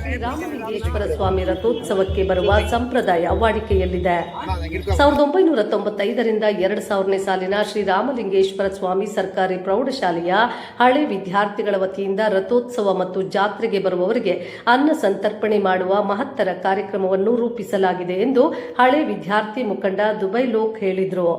శ్రీరామ్ ಶ್ರೀರಾಮಲಿಂಗೇಶ್ವರ ಸ್ವಾಮಿ ರಥೋತ್ಸವಕ್ಕೆ ಬರುವ ಸಂಪ್ರದಾಯ ವಾಡಿಕೆಯಲ್ಲಿದೆ ಸಾವಿರದ ಒಂಬೈನೂರ ತೊಂಬತ್ತೈದರಿಂದ ಎರಡು ಸಾವಿರನೇ ಸಾಲಿನ ಶ್ರೀರಾಮಲಿಂಗೇಶ್ವರ ಸ್ವಾಮಿ ಸರ್ಕಾರಿ ಪ್ರೌಢಶಾಲೆಯ ಹಳೆ ವಿದ್ಯಾರ್ಥಿಗಳ ವತಿಯಿಂದ ರಥೋತ್ಸವ ಮತ್ತು ಜಾತ್ರೆಗೆ ಬರುವವರಿಗೆ ಅನ್ನ ಸಂತರ್ಪಣೆ ಮಾಡುವ ಮಹತ್ತರ ಕಾರ್ಯಕ್ರಮವನ್ನು ರೂಪಿಸಲಾಗಿದೆ ಎಂದು ಹಳೆ ವಿದ್ಯಾರ್ಥಿ ಮುಖಂಡ ದುಬೈ ಲೋಕ್ ಹೇಳಿದರು.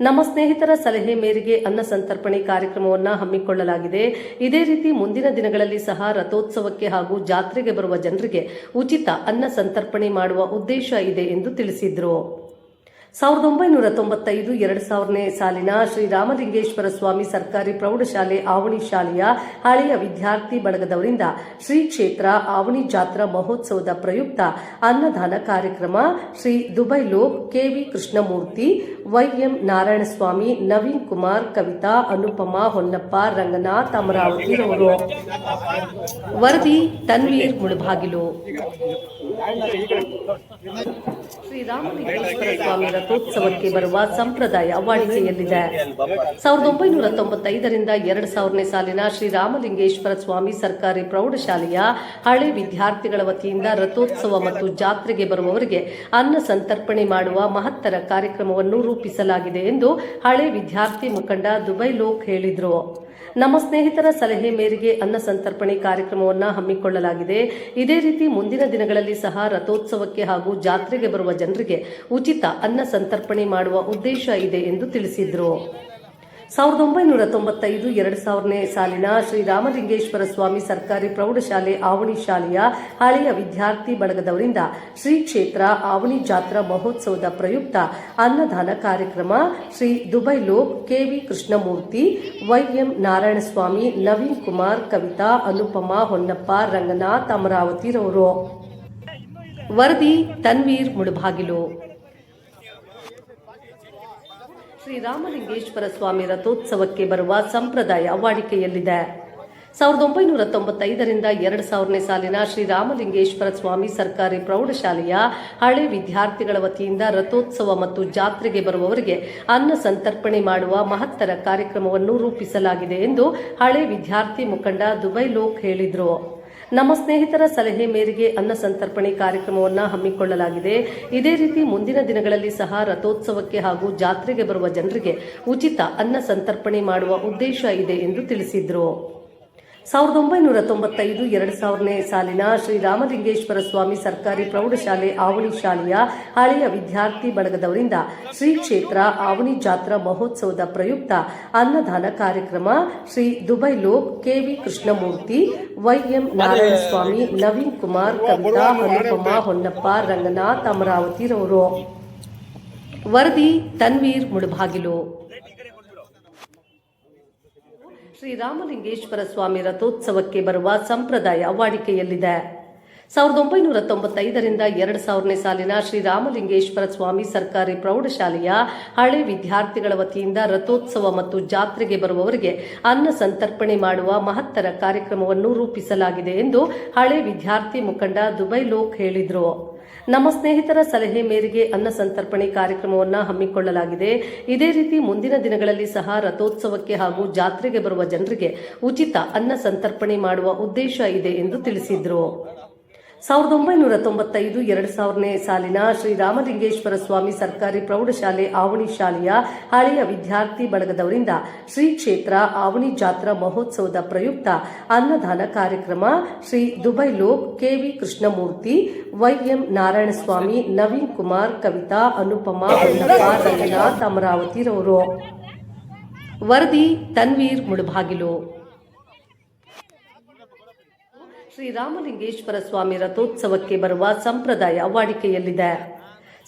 ನಮ್ಮ ಸ್ನೇಹಿತರ ಸಲಹೆ ಮೇರೆಗೆ ಅನ್ನ ಸಂತರ್ಪಣೆ ಕಾರ್ಯಕ್ರಮವನ್ನು ಹಮ್ಮಿಕೊಳ್ಳಲಾಗಿದೆ. ಇದೇ ರೀತಿ ಮುಂದಿನ ದಿನಗಳಲ್ಲಿ ಸಹ ರಥೋತ್ಸವಕ್ಕೆ ಹಾಗೂ ಜಾತ್ರೆಗೆ ಬರುವ ಜನರಿಗೆ ಉಚಿತ ಅನ್ನ ಸಂತರ್ಪಣೆ ಮಾಡುವ ಉದ್ದೇಶ ಇದೆ ಎಂದು ತಿಳಿಸಿದರು. ಸಾವಿರದ ಒಂಬೈನೂರ ತೊಂಬತ್ತೈದು, ಎರಡು ಸಾವಿರನೇ ಸಾಲಿನ ಶ್ರೀರಾಮಲಿಂಗೇಶ್ವರ ಸ್ವಾಮಿ ಸರ್ಕಾರಿ ಪ್ರೌಢಶಾಲೆ ಆವಣಿ ಶಾಲೆಯ ಹಳೆಯ ವಿದ್ಯಾರ್ಥಿ ಬಳಗದವರಿಂದ ಶ್ರೀ ಕ್ಷೇತ್ರ ಆವಣಿ ಜಾತ್ರಾ ಮಹೋತ್ಸವದ ಪ್ರಯುಕ್ತ ಅನ್ನದಾನ ಕಾರ್ಯಕ್ರಮ ಶ್ರೀ ದುಬೈ ಲೋಕ್ ಕೆವಿ ಕೃಷ್ಣಮೂರ್ತಿ ವೈಎಂ ನಾರಾಯಣಸ್ವಾಮಿ, ನವೀನ್ ಕುಮಾರ್, ಕವಿತಾ, ಅನುಪಮಾ, ಹೊನ್ನಪ್ಪ, ರಂಗನಾಥ್ ಅಮರಾವತಿರವರು ವರದಿ ತನ್ವೀರ್ ಮುಳುಬಾಗಿಲು. ಶ್ರೀರಾಮಲಿಂಗೇಶ್ವರ ಸ್ವಾಮಿ ರಥೋತ್ಸವಕ್ಕೆ ಬರುವ ಸಂಪ್ರದಾಯ ವಾಡಿಕೆಯಲ್ಲಿದೆ. ಸಾವಿರದ ಒಂಬೈನೂರ ತೊಂಬತ್ತೈದರಿಂದ ಎರಡು ಸಾವಿರನೇ ಸಾಲಿನ ಶ್ರೀರಾಮಲಿಂಗೇಶ್ವರ ಸ್ವಾಮಿ ಸರ್ಕಾರಿ ಪ್ರೌಢಶಾಲೆಯ ಹಳೆ ವಿದ್ಯಾರ್ಥಿಗಳ ವತಿಯಿಂದ ರಥೋತ್ಸವ ಮತ್ತು ಜಾತ್ರೆಗೆ ಬರುವವರಿಗೆ ಅನ್ನ ಸಂತರ್ಪಣೆ ಮಾಡುವ ಮಹತ್ತರ ಕಾರ್ಯಕ್ರಮವನ್ನು ರೂಪಿಸಲಾಗಿದೆ ಎಂದು ಹಳೆ ವಿದ್ಯಾರ್ಥಿ ಮುಖಂಡ ದುಬೈ ಲೋಕ್ ಹೇಳಿದರು. ನಮ್ಮ ಸ್ನೇಹಿತರ ಸಲಹೆ ಮೇರೆಗೆ ಅನ್ನ ಸಂತರ್ಪಣೆ ಕಾರ್ಯಕ್ರಮವನ್ನು ಹಮ್ಮಿಕೊಳ್ಳಲಾಗಿದೆ. ಇದೇ ರೀತಿ ಮುಂದಿನ ದಿನಗಳಲ್ಲಿ ಸಹ ರಥೋತ್ಸವಕ್ಕೆ ಹಾಗೂ ಜಾತ್ರೆಗೆ ಬರುವ ಜನರಿಗೆ ಉಚಿತ ಅನ್ನ ಸಂತರ್ಪಣೆ ಮಾಡುವ ಉದ್ದೇಶ ಇದೆ ಎಂದು ತಿಳಿಸಿದರು. ಸಾವಿರದ ಒಂಬೈನೂರ ತೊಂಬತ್ತೈದು, ಎರಡು ಸಾವಿರನೇ ಸಾಲಿನ ಶ್ರೀರಾಮಲಿಂಗೇಶ್ವರ ಸ್ವಾಮಿ ಸರ್ಕಾರಿ ಪ್ರೌಢಶಾಲೆ ಆವಣಿ ಶಾಲೆಯ ಹಳೆಯ ವಿದ್ಯಾರ್ಥಿ ಬಳಗದವರಿಂದ ಶ್ರೀ ಕ್ಷೇತ್ರ ಆವಣಿ ಜಾತ್ರಾ ಮಹೋತ್ಸವದ ಪ್ರಯುಕ್ತ ಅನ್ನದಾನ ಕಾರ್ಯಕ್ರಮ ಶ್ರೀ ದುಬೈ ಲೋಕ್ ಕೆವಿ ಕೃಷ್ಣಮೂರ್ತಿ ವೈಎಂ ನಾರಾಯಣಸ್ವಾಮಿ, ನವೀನ್ ಕುಮಾರ್, ಕವಿತಾ, ಅನುಪಮಾ, ಹೊನ್ನಪ್ಪ, ರಂಗನಾಥ್ ಅಮರಾವತಿರವರು ವರದಿ, ತನ್ವೀರ್ ಮುಳಬಾಗಿಲು. ಶ್ರೀರಾಮಲಿಂಗೇಶ್ವರ ಸ್ವಾಮಿ ರಥೋತ್ಸವಕ್ಕೆ ಬರುವ ಸಂಪ್ರದಾಯ ವಾಡಿಕೆಯಲ್ಲಿದೆ. ಸಾವಿರದ ಒಂಬೈನೂರ ತೊಂಬತ್ತೈದರಿಂದ ಎರಡು ಸಾವಿರನೇ ಸಾಲಿನ ಶ್ರೀರಾಮಲಿಂಗೇಶ್ವರ ಸ್ವಾಮಿ ಸರ್ಕಾರಿ ಪ್ರೌಢಶಾಲೆಯ ಹಳೆ ವಿದ್ಯಾರ್ಥಿಗಳ ವತಿಯಿಂದ ರಥೋತ್ಸವ ಮತ್ತು ಜಾತ್ರೆಗೆ ಬರುವವರಿಗೆ ಅನ್ನ ಸಂತರ್ಪಣೆ ಮಾಡುವ ಮಹತ್ತರ ಕಾರ್ಯಕ್ರಮವನ್ನು ರೂಪಿಸಲಾಗಿದೆ ಎಂದು ಹಳೆ ವಿದ್ಯಾರ್ಥಿ ಮುಖಂಡ ದುಬೈ ಲೋಕ್ ಹೇಳಿದರು. ನಮ್ಮ ಸ್ನೇಹಿತರ ಸಲಹೆ ಮೇರೆಗೆ ಅನ್ನ ಸಂತರ್ಪಣೆ ಕಾರ್ಯಕ್ರಮವನ್ನು ಹಮ್ಮಿಕೊಳ್ಳಲಾಗಿದೆ. ಇದೇ ರೀತಿ ಮುಂದಿನ ದಿನಗಳಲ್ಲಿ ಸಹ ರಥೋತ್ಸವಕ್ಕೆ ಹಾಗೂ ಜಾತ್ರೆಗೆ ಬರುವ ಜನರಿಗೆ ಉಚಿತ ಅನ್ನ ಸಂತರ್ಪಣೆ ಮಾಡುವ ಉದ್ದೇಶ ಇದೆ ಎಂದು ತಿಳಿಸಿದರು. ಸಾವಿರದ ಒಂಬೈನೂರ ತೊಂಬತ್ತೈದು, ಎರಡು ಸಾವಿರನೇ ಸಾಲಿನ ಶ್ರೀರಾಮಲಿಂಗೇಶ್ವರ ಸ್ವಾಮಿ ಸರ್ಕಾರಿ ಪ್ರೌಢಶಾಲೆ ಆವಣಿ ಶಾಲೆಯ ಹಳೆಯ ವಿದ್ಯಾರ್ಥಿ ಬಳಗದವರಿಂದ ಶ್ರೀ ಕ್ಷೇತ್ರ ಆವಣಿ ಜಾತ್ರಾ ಮಹೋತ್ಸವದ ಪ್ರಯುಕ್ತ ಅನ್ನದಾನ ಕಾರ್ಯಕ್ರಮ ಶ್ರೀ ದುಬೈ ಲೋಕ್ ಕೆವಿ ಕೃಷ್ಣಮೂರ್ತಿ ವೈಎಂ ನಾರಾಯಣಸ್ವಾಮಿ, ನವೀನ್ ಕುಮಾರ್, ಕವಿತಾ ಅನುಪಮಾ ಹೊನ್ನಪ್ಪ, ರಂಗನಾಥ್ ಅಮರಾವತಿರವರು ವರದಿ, ತನ್ವೀರ್ ಮುಳಬಾಗಿಲು. ಶ್ರೀರಾಮಲಿಂಗೇಶ್ವರ ಸ್ವಾಮಿ ರಥೋತ್ಸವಕ್ಕೆ ಬರುವ ಸಂಪ್ರದಾಯ ವಾಡಿಕೆಯಲ್ಲಿದೆ. ಸಾವಿರದ ಒಂಬೈನೂರ ತೊಂಬತ್ತೈದರಿಂದ ಎರಡು ಸಾವಿರನೇ ಸಾಲಿನ ಶ್ರೀರಾಮಲಿಂಗೇಶ್ವರ ಸ್ವಾಮಿ ಸರ್ಕಾರಿ ಪ್ರೌಢಶಾಲೆಯ ಹಳೆ ವಿದ್ಯಾರ್ಥಿಗಳ ವತಿಯಿಂದ ರಥೋತ್ಸವ ಮತ್ತು ಜಾತ್ರೆಗೆ ಬರುವವರಿಗೆ ಅನ್ನ ಸಂತರ್ಪಣೆ ಮಾಡುವ ಮಹತ್ತರ ಕಾರ್ಯಕ್ರಮವನ್ನು ರೂಪಿಸಲಾಗಿದೆ ಎಂದು ಹಳೆ ವಿದ್ಯಾರ್ಥಿ ಮುಖಂಡ ದುಬೈ ಲೋಕ್ ಹೇಳಿದರು. ನಮ್ಮ ಸ್ನೇಹಿತರ ಸಲಹೆ ಮೇರೆಗೆ ಅನ್ನ ಸಂತರ್ಪಣೆ ಕಾರ್ಯಕ್ರಮವನ್ನು ಹಮ್ಮಿಕೊಳ್ಳಲಾಗಿದೆ. ಇದೇ ರೀತಿ ಮುಂದಿನ ದಿನಗಳಲ್ಲಿ ಸಹ ರಥೋತ್ಸವಕ್ಕೆ ಹಾಗೂ ಜಾತ್ರೆಗೆ ಬರುವ ಜನರಿಗೆ ಉಚಿತ ಅನ್ನ ಸಂತರ್ಪಣೆ ಮಾಡುವ ಉದ್ದೇಶ ಇದೆ ಎಂದು ತಿಳಿಸಿದರು. ಸಾವಿರದ ಒಂಬೈನೂರ ತೊಂಬತ್ತೈದು, ಎರಡು ಸಾವಿರನೇ ಸಾಲಿನ ಶ್ರೀರಾಮಲಿಂಗೇಶ್ವರ ಸ್ವಾಮಿ ಸರ್ಕಾರಿ ಪ್ರೌಢಶಾಲೆ ಆವಣಿ ಶಾಲೆಯ ಹಳೆಯ ವಿದ್ಯಾರ್ಥಿ ಬಳಗದವರಿಂದ ಶ್ರೀ ಕ್ಷೇತ್ರ ಆವಣಿ ಜಾತ್ರಾ ಮಹೋತ್ಸವದ ಪ್ರಯುಕ್ತ ಅನ್ನದಾನ ಕಾರ್ಯಕ್ರಮ ಶ್ರೀ ದುಬೈ ಲೋಕ್ ಕೆವಿ ಕೃಷ್ಣಮೂರ್ತಿ ವೈಎಂ ನಾರಾಯಣಸ್ವಾಮಿ, ನವೀನ್ ಕುಮಾರ್, ಕವಿತಾ, ಅನುಪಮಾ ರಂಗನಾಥ್ ಅಮರಾವತಿರವರು ವರದಿ, ತನ್ವೀರ್ ಮುಳಬಾಗಿಲು ಶ್ರೀರಾಮಲಿಂಗೇಶ್ವರ ಸ್ವಾಮಿ ರಥೋತ್ಸವಕ್ಕೆ ಬರುವ ಸಂಪ್ರದಾಯ ವಾಡಿಕೆಯಲ್ಲಿದೆ.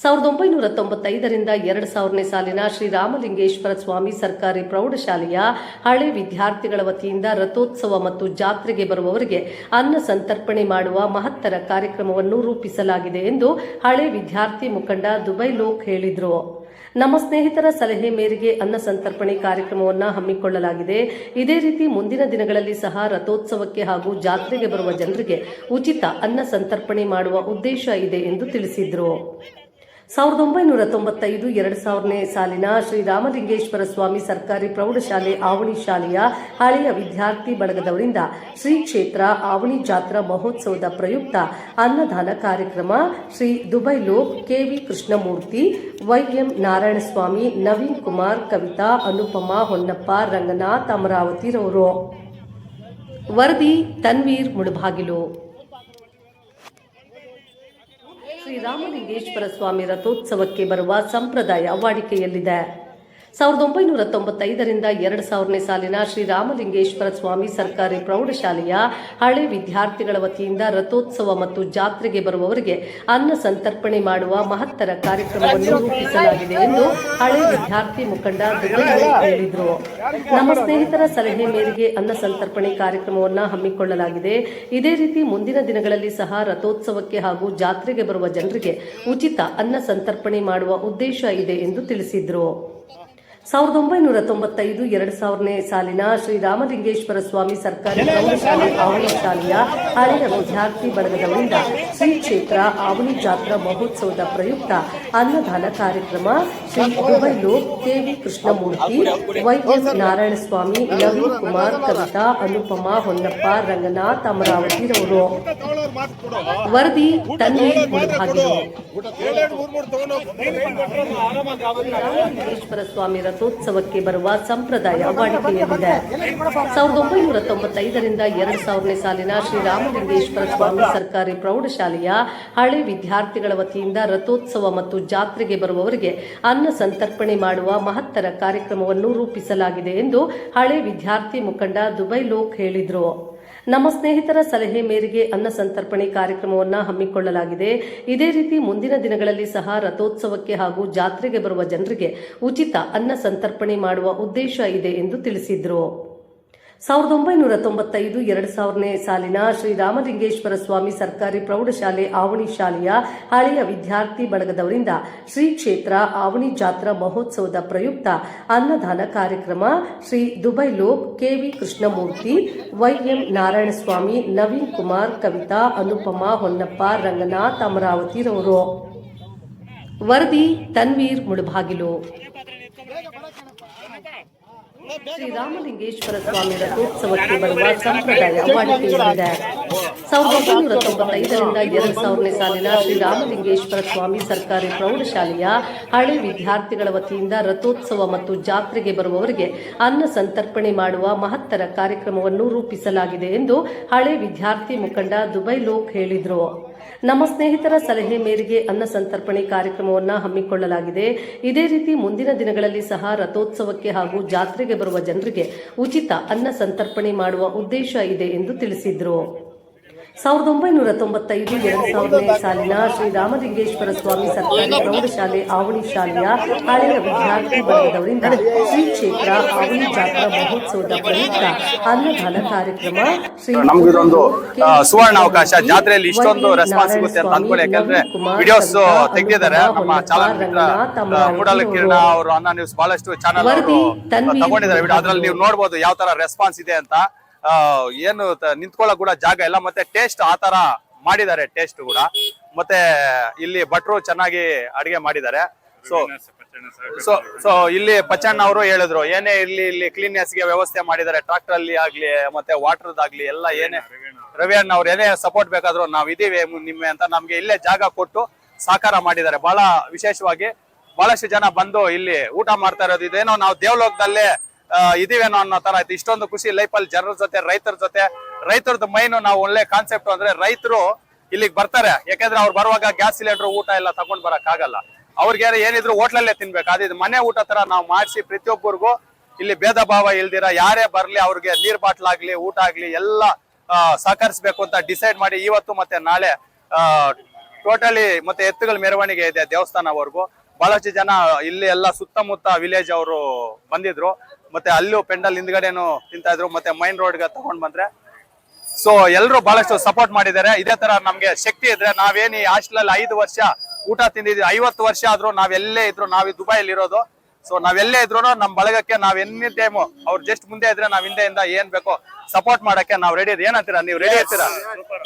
ಸಾವಿರದ ಒಂಬೈನೂರ ತೊಂಬತ್ತೈದರಿಂದ ಎರಡು ಸಾವಿರನೇ ಸಾಲಿನ ಶ್ರೀರಾಮಲಿಂಗೇಶ್ವರ ಸ್ವಾಮಿ ಸರ್ಕಾರಿ ಪ್ರೌಢಶಾಲೆಯ ಹಳೆ ವಿದ್ಯಾರ್ಥಿಗಳ ವತಿಯಿಂದ ರಥೋತ್ಸವ ಮತ್ತು ಜಾತ್ರೆಗೆ ಬರುವವರಿಗೆ ಅನ್ನ ಸಂತರ್ಪಣೆ ಮಾಡುವ ಮಹತ್ತರ ಕಾರ್ಯಕ್ರಮವನ್ನು ರೂಪಿಸಲಾಗಿದೆ ಎಂದು ಹಳೆ ವಿದ್ಯಾರ್ಥಿ ಮುಖಂಡ ದುಬೈ ಲೋಕ್ ಹೇಳಿದರು. ನಮ್ಮ ಸ್ನೇಹಿತರ ಸಲಹೆ ಮೇರೆಗೆ ಅನ್ನ ಸಂತರ್ಪಣೆ ಕಾರ್ಯಕ್ರಮವನ್ನು ಹಮ್ಮಿಕೊಳ್ಳಲಾಗಿದೆ. ಇದೇ ರೀತಿ ಮುಂದಿನ ದಿನಗಳಲ್ಲಿ ಸಹ ರಥೋತ್ಸವಕ್ಕೆ ಹಾಗೂ ಜಾತ್ರೆಗೆ ಬರುವ ಜನರಿಗೆ ಉಚಿತ ಅನ್ನ ಸಂತರ್ಪಣೆ ಮಾಡುವ ಉದ್ದೇಶ ಇದೆ ಎಂದು ತಿಳಿಸಿದರು. ಸಾವಿರದ ಒಂಬೈನೂರ ತೊಂಬತ್ತೈದು, ಎರಡು ಸಾವಿರನೇ ಸಾಲಿನ ಶ್ರೀ ರಾಮಲಿಂಗೇಶ್ವರ ಸ್ವಾಮಿ ಸರ್ಕಾರಿ ಪ್ರೌಢಶಾಲೆ ಆವಣಿ ಶಾಲೆಯ ಹಳೆಯ ವಿದ್ಯಾರ್ಥಿ ಬಳಗದವರಿಂದ ಶ್ರೀ ಕ್ಷೇತ್ರ ಆವಣಿ ಜಾತ್ರಾ ಮಹೋತ್ಸವದ ಪ್ರಯುಕ್ತ ಅನ್ನದಾನ ಕಾರ್ಯಕ್ರಮ ಶ್ರೀ ದುಬೈ ಲೋಕ್ ಕೆವಿ ಕೃಷ್ಣಮೂರ್ತಿ ವೈಎಂ ನಾರಾಯಣಸ್ವಾಮಿ, ನವೀನ್ ಕುಮಾರ್, ಕವಿತಾ, ಅನುಪಮ, ಹೊನ್ನಪ್ಪ, ರಂಗನಾಥ್ ಅಮರಾವತಿರವರು ವರದಿ, ತನ್ವೀರ್ ಮುಳುಬಾಗಿಲು ಶ್ರೀರಾಮಲಿಂಗೇಶ್ವರ ಸ್ವಾಮಿ ರಥೋತ್ಸವಕ್ಕೆ ಬರುವ ಸಂಪ್ರದಾಯ ವಾಡಿಕೆಯಲ್ಲಿದೆ ಸಾವಿರದ ಒಂಬೈನೂರ ತೊಂಬತ್ತೈದರಿಂದ ಎರಡು ಸಾವಿರನೇ ಸಾಲಿನ ಶ್ರೀರಾಮಲಿಂಗೇಶ್ವರ ಸ್ವಾಮಿ ಸರ್ಕಾರಿ ಪ್ರೌಢಶಾಲೆಯ ಹಳೆ ವಿದ್ಯಾರ್ಥಿಗಳ ವತಿಯಿಂದ ರಥೋತ್ಸವ ಮತ್ತು ಜಾತ್ರೆಗೆ ಬರುವವರಿಗೆ ಅನ್ನ ಸಂತರ್ಪಣೆ ಮಾಡುವ ಮಹತ್ತರ ಕಾರ್ಯಕ್ರಮವನ್ನು ರೂಪಿಸಲಾಗಿದೆ ಎಂದು ಹಳೆ ವಿದ್ಯಾರ್ಥಿ ಮುಖಂಡ ಹೇಳಿದರು. ನಮ್ಮ ಸ್ನೇಹಿತರ ಸಲಹೆ ಮೇರೆಗೆ ಅನ್ನ ಸಂತರ್ಪಣೆ ಕಾರ್ಯಕ್ರಮವನ್ನು ಹಮ್ಮಿಕೊಳ್ಳಲಾಗಿದೆ. ಇದೇ ರೀತಿ ಮುಂದಿನ ದಿನಗಳಲ್ಲಿ ಸಹ ರಥೋತ್ಸವಕ್ಕೆ ಹಾಗೂ ಜಾತ್ರೆಗೆ ಬರುವ ಜನರಿಗೆ ಉಚಿತ ಅನ್ನ ಸಂತರ್ಪಣೆ ಮಾಡುವ ಉದ್ದೇಶ ಇದೆ ಎಂದು ತಿಳಿಸಿದರು. ಸಾವಿರದ ಒಂಬೈನೂರ ತೊಂಬತ್ತೈದು, ಎರಡು ಸಾವಿರನೇ ಸಾಲಿನ ಶ್ರೀ ರಾಮಲಿಂಗೇಶ್ವರ ಸ್ವಾಮಿ ಸರ್ಕಾರಿ ಪ್ರೌಢಶಾಲೆ ಆವಣಿ ಶಾಲೆಯ ಹಳೆಯ ವಿದ್ಯಾರ್ಥಿ ಬಳಗದವರಿಂದ ಶ್ರೀ ಕ್ಷೇತ್ರ ಆವಳಿ ಜಾತ್ರಾ ಮಹೋತ್ಸವದ ಪ್ರಯುಕ್ತ ಅನ್ನದಾನ ಕಾರ್ಯಕ್ರಮ ಶ್ರೀ ದುಬೈ ಲೋಕ್ ದೇವಿ ಕೃಷ್ಣಮೂರ್ತಿ ವೈಎಸ್ ನಾರಾಯಣಸ್ವಾಮಿ ನವೀನ್ ಕುಮಾರ್ ಕವಿತಾ ಅನುಪಮ ಹೊನ್ನಪ್ಪ ರಂಗನಾಥ್ ಅಮರಾವತಿರವರು ವರದಿ ತನ್ವೀರ್ ಮುಳುಬಾಗಿಲು ರಾಮಲಿಂಗೇಶ್ವರ ಸ್ವಾಮಿ ರಥೋತ್ಸವಕ್ಕೆ ಬರುವ ಸಂಪ್ರದಾಯ ವಾಡಿಕೆಯಲ್ಲಿದೆ. ಸಾವಿರದ ಒಂಬೈನೂರ ತೊಂಬತ್ತೈದರಿಂದ ಎರಡು ಸಾವಿರನೇ ಸಾಲಿನ ಶ್ರೀರಾಮಲಿಂಗೇಶ್ವರ ಸ್ವಾಮಿ ಸರ್ಕಾರಿ ಪ್ರೌಢಶಾಲೆಯ ಹಳೆ ವಿದ್ಯಾರ್ಥಿಗಳ ವತಿಯಿಂದ ರಥೋತ್ಸವ ಮತ್ತು ಜಾತ್ರೆಗೆ ಬರುವವರಿಗೆ ಅನ್ನ ಸಂತರ್ಪಣೆ ಮಾಡುವ ಮಹತ್ತರ ಕಾರ್ಯಕ್ರಮವನ್ನು ರೂಪಿಸಲಾಗಿದೆ ಎಂದು ಹಳೆ ವಿದ್ಯಾರ್ಥಿ ಮುಖಂಡ ದುಬೈ ಲೋಕ್ ಹೇಳಿದರು. ನಮ್ಮ ಸ್ನೇಹಿತರ ಸಲಹೆ ಮೇರೆಗೆ ಅನ್ನ ಸಂತರ್ಪಣೆ ಕಾರ್ಯಕ್ರಮವನ್ನು ಹಮ್ಮಿಕೊಳ್ಳಲಾಗಿದೆ. ಇದೇ ರೀತಿ ಮುಂದಿನ ದಿನಗಳಲ್ಲಿ ಸಹ ರಥೋತ್ಸವಕ್ಕೆ ಹಾಗೂ ಜಾತ್ರೆಗೆ ಬರುವ ಜನರಿಗೆ ಉಚಿತ ಅನ್ನ ಸಂತರ್ಪಣೆ ಮಾಡುವ ಉದ್ದೇಶ ಇದೆ ಎಂದು ತಿಳಿಸಿದರು. ಸಾವಿರದ ಒಂಬೈನೂರ ತೊಂಬತ್ತೈದು, ಎರಡು ಸಾವಿರನೇ ಸಾಲಿನ ಶ್ರೀ ರಾಮಲಿಂಗೇಶ್ವರ ಸ್ವಾಮಿ ಸರ್ಕಾರಿ ಪ್ರೌಢಶಾಲೆ ಆವಣಿ ಶಾಲೆಯ ಹಳೆಯ ವಿದ್ಯಾರ್ಥಿ ಬಳಗದವರಿಂದ ಶ್ರೀ ಕ್ಷೇತ್ರ ಆವಣಿ ಜಾತ್ರಾ ಮಹೋತ್ಸವದ ಪ್ರಯುಕ್ತ ಅನ್ನದಾನ ಕಾರ್ಯಕ್ರಮ ಶ್ರೀ ದುಬೈ ಲೋಕ್ ಕೆವಿ ಕೃಷ್ಣಮೂರ್ತಿ ವೈಎಂ ನಾರಾಯಣಸ್ವಾಮಿ, ನವೀನ್ ಕುಮಾರ್, ಕವಿತಾ, ಅನುಪಮ, ಹೊನ್ನಪ್ಪ, ರಂಗನಾಥ್ ಅಮರಾವತಿರವರು ವರದಿ, ತನ್ವೀರ್ ಮುಳುಬಾಗಿಲು ಶ್ರೀರಾಮಲಿಂಗೇಶ್ವರ ಸ್ವಾಮಿ ರಥೋತ್ಸವಕ್ಕೆ ಬರುವ ಸಂಪ್ರದಾಯ ವಾಡಿಕೆಯಲ್ಲಿದೆ ಸಾವಿರದ ಒಂಬೈನೂರ ತೊಂಬತ್ತೈದರಿಂದ ಎರಡು ಸಾವಿರನೇ ಸಾಲಿನ ಶ್ರೀರಾಮಲಿಂಗೇಶ್ವರ ಸ್ವಾಮಿ ಸರ್ಕಾರಿ ಪ್ರೌಢಶಾಲೆಯ ಹಳೆ ವಿದ್ಯಾರ್ಥಿಗಳ ವತಿಯಿಂದ ರಥೋತ್ಸವ ಮತ್ತು ಜಾತ್ರೆಗೆ ಬರುವವರಿಗೆ ಅನ್ನ ಸಂತರ್ಪಣೆ ಮಾಡುವ ಮಹತ್ತರ ಕಾರ್ಯಕ್ರಮವನ್ನು ರೂಪಿಸಲಾಗಿದೆ ಎಂದು ಹಳೆ ವಿದ್ಯಾರ್ಥಿ ಮುಖಂಡ ದುಬೈ ಲೋಕ್ ಹೇಳಿದರು. ನಮ್ಮ ಸ್ನೇಹಿತರ ಸಲಹೆ ಮೇರೆಗೆ ಅನ್ನ ಸಂತರ್ಪಣೆ ಕಾರ್ಯಕ್ರಮವನ್ನು ಹಮ್ಮಿಕೊಳ್ಳಲಾಗಿದೆ. ಇದೇ ರೀತಿ ಮುಂದಿನ ದಿನಗಳಲ್ಲಿ ಸಹ ರಥೋತ್ಸವಕ್ಕೆ ಹಾಗೂ ಜಾತ್ರೆಗೆ ಬರುವ ಜನರಿಗೆ ಉಚಿತ ಅನ್ನ ಸಂತರ್ಪಣೆ ಮಾಡುವ ಉದ್ದೇಶ ಇದೆ ಎಂದು ತಿಳಿಸಿದರು. ಸಾವಿರದ ಒಂಬೈನೂರ ತೊಂಬತ್ತೈದು ಎರಡು ಸಾವಿರನೇ ಸಾಲಿನ ಶ್ರೀ ರಾಮಲಿಂಗೇಶ್ವರ ಸ್ವಾಮಿ ಸರ್ಕಾರಿ ಪ್ರೌಢಶಾಲೆ ಆವಳಿ ಶಾಲೆಯ ಹಳೆಯ ವಿದ್ಯಾರ್ಥಿ ವರ್ಗದವರಿಂದ ಶ್ರೀ ಕ್ಷೇತ್ರ ಆವಳಿ ಜಾತ್ರಾ ಮಹೋತ್ಸವದ ಪ್ರಯುಕ್ತ ಅನ್ನದಾನ ಕಾರ್ಯಕ್ರಮ ಶ್ರೀ ನಮ್ಗಿದೊಂದು ಸುವರ್ಣ ಅವಕಾಶ ಜಾತ್ರೆಯಲ್ಲಿ ಇಷ್ಟೊಂದು ರೆಸ್ಪಾನ್ಸ್ ಸಿಗುತ್ತೆ ಅಂತ ಅನ್ಕೊಳ್ಳಿ ಯಾಕಂದ್ರೆ ವಿಡಿಯೋಸ್ ತೆಗೆದಿದ್ದಾರೆ. ನಮ್ಮ ಚಾಲಕ ಮಿತ್ರ ಮೂಡಲ ಕಿರಣ ಅವರು ಅನ್ನ ನ್ಯೂಸ್ ಬಹಳಷ್ಟು ಚಾನಲ್ ತಗೊಂಡಿದ್ದಾರೆ. ವಿಡಿಯೋ ಅದ್ರಲ್ಲಿ ನೀವು ನೋಡ್ಬೋದು ಯಾವ ತರ ರೆಸ್ಪಾನ್ಸ್ ಇದೆ ಅಂತ. ಏನು ನಿಂತ್ಕೊಳ್ಳೋ ಕೂಡ ಜಾಗ ಇಲ್ಲ. ಮತ್ತೆ ಟೇಸ್ಟ್ ಆ ತರ ಮಾಡಿದ್ದಾರೆ ಟೇಸ್ಟ್ ಕೂಡ. ಮತ್ತೆ ಇಲ್ಲಿ ಭಟ್ರು ಚೆನ್ನಾಗಿ ಅಡಿಗೆ ಮಾಡಿದ್ದಾರೆ. ಸೊ ಸೊ ಸೊ ಇಲ್ಲಿ ಪಚಣ್ಣ ಅವರು ಹೇಳಿದ್ರು, ಏನೇ ಇಲ್ಲಿ ಇಲ್ಲಿ ಕ್ಲೀನ್ನೆಸ್ಗೆ ವ್ಯವಸ್ಥೆ ಮಾಡಿದ್ದಾರೆ. ಟ್ರಾಕ್ಟರ್ ಅಲ್ಲಿ ಆಗ್ಲಿ, ಮತ್ತೆ ವಾಟರ್ ಆಗ್ಲಿ, ಎಲ್ಲ ಏನೇ ರವಿ ಅಣ್ಣ ಅವ್ರು ಏನೇ ಸಪೋರ್ಟ್ ಬೇಕಾದ್ರು ನಾವ್ ಇದೀವಿ ನಿಮ್ಮೆ ಅಂತ ನಮ್ಗೆ ಇಲ್ಲೇ ಜಾಗ ಕೊಟ್ಟು ಸಾಕಾರ ಮಾಡಿದ್ದಾರೆ. ಬಹಳ ವಿಶೇಷವಾಗಿ ಬಹಳಷ್ಟು ಜನ ಬಂದು ಇಲ್ಲಿ ಊಟ ಮಾಡ್ತಾ ಇರೋದು. ಇದೇನೋ ನಾವು ದೇವಲೋಕದಲ್ಲೇ ಇದೀವೇನೋ ಅನ್ನೋ ತರ ಆಯ್ತು. ಇಷ್ಟೊಂದು ಖುಷಿ ಲೈಫಲ್ಲಿ ಜನರ ಜೊತೆ, ರೈತರ ಜೊತೆ. ರೈತರದ್ದು ಮೈನು ನಾವು ಒಳ್ಳೆ ಕಾನ್ಸೆಪ್ಟ್ ಅಂದ್ರೆ ರೈತರು ಇಲ್ಲಿಗೆ ಬರ್ತಾರೆ. ಯಾಕಂದ್ರೆ ಅವ್ರು ಬರುವಾಗ ಗ್ಯಾಸ್ ಸಿಲಿಂಡರ್ ಊಟ ಎಲ್ಲ ತಗೊಂಡ್ ಬರಕ್ ಆಗಲ್ಲ. ಅವ್ರಿಗೆ ಏನಿದ್ರು ಹೋಟ್ಲಲ್ಲೇ ತಿನ್ಬೇಕು. ಅದು ಮನೆ ಊಟ ತರ ನಾವು ಮಾಡಿಸಿ ಪ್ರತಿಯೊಬ್ಬರಿಗೂ ಇಲ್ಲಿ ಭೇದ ಭಾವ ಇಲ್ದಿರ ಯಾರೇ ಬರ್ಲಿ ಅವ್ರಿಗೆ ನೀರ್ ಬಾಟ್ಲ್ ಆಗ್ಲಿ, ಊಟ ಆಗ್ಲಿ ಎಲ್ಲ ಸಹಕರಿಸಬೇಕು ಅಂತ ಡಿಸೈಡ್ ಮಾಡಿ ಇವತ್ತು ಮತ್ತೆ ನಾಳೆ ಟೋಟಲಿ ಮತ್ತೆ ಎತ್ತುಗಳ ಮೆರವಣಿಗೆ ಇದೆ ದೇವಸ್ಥಾನವರೆಗೂ. ಬಹಳಷ್ಟು ಜನ ಇಲ್ಲಿ ಎಲ್ಲ ಸುತ್ತಮುತ್ತ ವಿಲೇಜ್ ಅವರು ಬಂದಿದ್ರು. ಮತ್ತೆ ಅಲ್ಲೂ ಪೆಂಡಲ್ ಹಿಂದ್ಗಡೆನು ತಿಂತಾ ಇದ್ರು ಮತ್ತೆ ಮೈನ್ ರೋಡ್ಗೆ ತಗೊಂಡ್ ಬಂದ್ರೆ. ಸೊ ಎಲ್ಲರೂ ಬಹಳಷ್ಟು ಸಪೋರ್ಟ್ ಮಾಡಿದ್ದಾರೆ. ಇದೇ ತರ ನಮ್ಗೆ ಶಕ್ತಿ ಇದ್ರೆ ನಾವೇನ್ ಈ ಹಾಸ್ಟೆಲ್ ಅಲ್ಲಿ ಐದು ವರ್ಷ ಊಟ ತಿಂದಿದ್ವಿ ಐವತ್ತು ವರ್ಷ ಆದ್ರೂ ನಾವೆಲ್ಲೇ ಇದ್ರು ನಾವ್ ಈ ದುಬೈಲಿ ಇರೋದು. ಸೊ ನಾವೆಲ್ಲೇ ಇದ್ರು ನಮ್ ಬಳಗಕ್ಕೆ ನಾವ್ ಎನಿ ಟೈಮ್ ಅವ್ರು ಜಸ್ಟ್ ಮುಂದೆ ಇದ್ರೆ ನಾವ್ ಹಿಂದೆಯಿಂದ ಏನ್ ಬೇಕೋ ಸಪೋರ್ಟ್ ಮಾಡಕ್ಕೆ ನಾವ್ ರೆಡಿ ಏನಂತೀರಾ? ನೀವು ರೆಡಿ ಇರ್ತೀರಾ?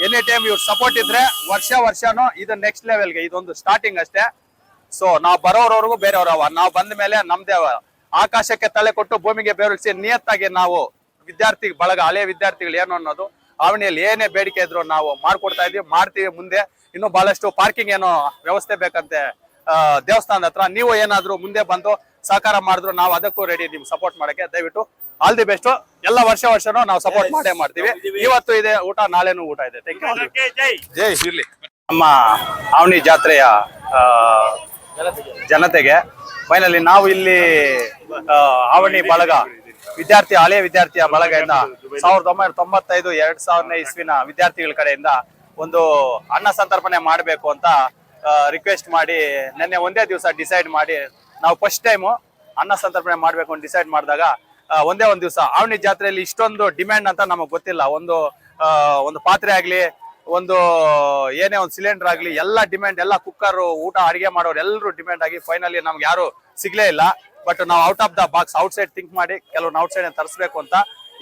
ಎನಿ ಟೈಮ್ ಇವ್ರ ಸಪೋರ್ಟ್ ಇದ್ರೆ ವರ್ಷ ವರ್ಷನು ಇದು ನೆಕ್ಸ್ಟ್ ಲೆವೆಲ್ಗೆ ಇದೊಂದು ಸ್ಟಾರ್ಟಿಂಗ್ ಅಷ್ಟೇ. ಸೊ ನಾವ್ ಬರೋರವ್ರಿಗೂ ಬೇರೆಯವ್ರವ ನಾವ್ ಬಂದ ಮೇಲೆ ನಮ್ದೇ. ಆಕಾಶಕ್ಕೆ ತಲೆ ಕೊಟ್ಟು ಭೂಮಿಗೆ ಬೆರಳಿಸಿ ನಿಯತ್ತಾಗಿ ನಾವು ವಿದ್ಯಾರ್ಥಿ ಬಳಗ ಹಳೆ ವಿದ್ಯಾರ್ಥಿಗಳು ಏನು ಅನ್ನೋದು ಅವನಿಯಲ್ಲಿ ಏನೇ ಬೇಡಿಕೆ ಇದ್ರು ನಾವು ಮಾಡ್ಕೊಡ್ತಾ ಇದೀವಿ ಮಾಡ್ತೀವಿ ಮುಂದೆ. ಇನ್ನು ಬಹಳಷ್ಟು ಪಾರ್ಕಿಂಗ್ ಏನೋ ವ್ಯವಸ್ಥೆ ಬೇಕಂತೆ ದೇವಸ್ಥಾನದ ಹತ್ರ. ನೀವು ಏನಾದ್ರು ಮುಂದೆ ಬಂದು ಸಹಕಾರ ಮಾಡಿದ್ರು ನಾವು ಅದಕ್ಕೂ ರೆಡಿ ನಿಮ್ಗೆ ಸಪೋರ್ಟ್ ಮಾಡಕ್ಕೆ ದಯವಿಟ್ಟು ಆಲ್ ದಿ ಬೆಸ್ಟ್ ಎಲ್ಲ ವರ್ಷ ವರ್ಷನೂ ನಾವು ಸಪೋರ್ಟ್ ಮಾಡೇ ಮಾಡ್ತೀವಿ. ಇವತ್ತು ಇದೆ ಊಟ ನಾಳೆನೂ ಊಟ ಇದೆ. ಥ್ಯಾಂಕ್ ಯು ಜೈ. ಇರ್ಲಿ ನಮ್ಮ ಅವನಿ ಜಾತ್ರೆಯ ಜನತೆಗೆ. ಫೈನಲಿ ನಾವು ಇಲ್ಲಿ ಆವಣಿ ಬಳಗ, ವಿದ್ಯಾರ್ಥಿ ಹಳೆಯ ವಿದ್ಯಾರ್ಥಿಯ ಬಳಗದಿಂದ ಸಾವಿರದ ಒಂಬೈನೂರ ತೊಂಬತ್ತೈದು, ಎರಡ್ ಸಾವಿರನೇ ಇಸ್ವಿನ ವಿದ್ಯಾರ್ಥಿಗಳ ಕಡೆಯಿಂದ ಒಂದು ಅನ್ನ ಸಂತರ್ಪಣೆ ಮಾಡಬೇಕು ಅಂತ ರಿಕ್ವೆಸ್ಟ್ ಮಾಡಿ, ನಿನ್ನೆ ಒಂದೇ ದಿವಸ ಡಿಸೈಡ್ ಮಾಡಿ, ನಾವು ಫಸ್ಟ್ ಟೈಮು ಅನ್ನ ಸಂತರ್ಪಣೆ ಮಾಡಬೇಕು ಅಂತ ಡಿಸೈಡ್ ಮಾಡಿದಾಗ ಒಂದೇ ಒಂದು ದಿವಸ ಆವಣಿ ಜಾತ್ರೆಯಲ್ಲಿ ಇಷ್ಟೊಂದು ಡಿಮ್ಯಾಂಡ್ ಅಂತ ನಮಗೆ ಗೊತ್ತಿಲ್ಲ. ಒಂದು ಒಂದು ಪಾತ್ರೆ ಆಗ್ಲಿ ಒಂದು, ಏನೇ ಒಂದು ಸಿಲಿಂಡರ್ ಆಗಲಿ, ಎಲ್ಲ ಡಿಮ್ಯಾಂಡ್ ಎಲ್ಲ ಕುಕ್ಕರ್ ಊಟ, ಅಡಿಗೆ ಮಾಡೋರು ಎಲ್ಲರೂ ಡಿಮ್ಯಾಂಡ್ ಆಗಿ ಫೈನಲಿ ನಮ್ಗೆ ಯಾರು ಸಿಗ್ಲೇ ಇಲ್ಲ. ಬಟ್ ನಾವು out of the box outside think ಮಾಡಿ ಕೆಲವ್ರು ಔಟ್ ಸೈಡ್ ತರಿಸ್ಬೇಕು ಅಂತ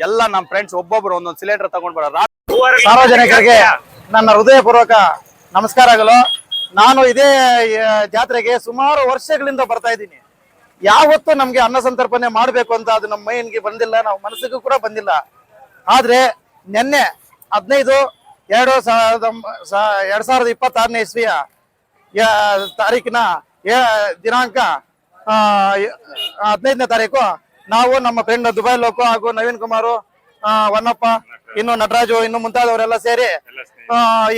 ಎಲ್ಲ ನಮ್ಮ ಫ್ರೆಂಡ್ಸ್ ಒಬ್ಬೊಬ್ರು ಒಂದೊಂದು ಸಿಲಿಂಡರ್ ತಗೊಂಡ್ ಸಾರ್ವಜನಿಕರಿಗೆ ನನ್ನ ಹೃದಯಪೂರ್ವಕ ನಮಸ್ಕಾರಗಳು ನಾನು ಇದೇ ಜಾತ್ರೆಗೆ ಸುಮಾರು ವರ್ಷಗಳಿಂದ ಬರ್ತಾ ಇದ್ದೀನಿ. ಯಾವತ್ತೂ ನಮ್ಗೆ ಅನ್ನ ಸಂತರ್ಪಣೆ ಮಾಡ್ಬೇಕು ಅಂತ ಅದು ನಮ್ಮ ಮೈನ್ಗೆ ಬಂದಿಲ್ಲ, ನಾವು ಮನಸ್ಸಿಗೂ ಕೂಡ ಬಂದಿಲ್ಲ. ಆದ್ರೆ ನಿನ್ನೆ ಹದಿನೈದು ಎರಡು ಸಾವಿರದ ಎರಡ್ ಸಾವಿರದ ಇಪ್ಪತ್ತಾರನೇ ಇಸ್ವಿಯ ತಾರೀಕಿನ ದಿನಾಂಕ ಹದಿನೈದನೇ ತಾರೀಕು ನಾವು ನಮ್ಮ ಫ್ರೆಂಡ್ ದುಬೈ ಲೋಕು ಹಾಗೂ ನವೀನ್ ಕುಮಾರ್ ಹೊನ್ನಪ್ಪ ಇನ್ನು ನಟರಾಜು ಇನ್ನು ಮುಂತಾದವರೆಲ್ಲ ಸೇರಿ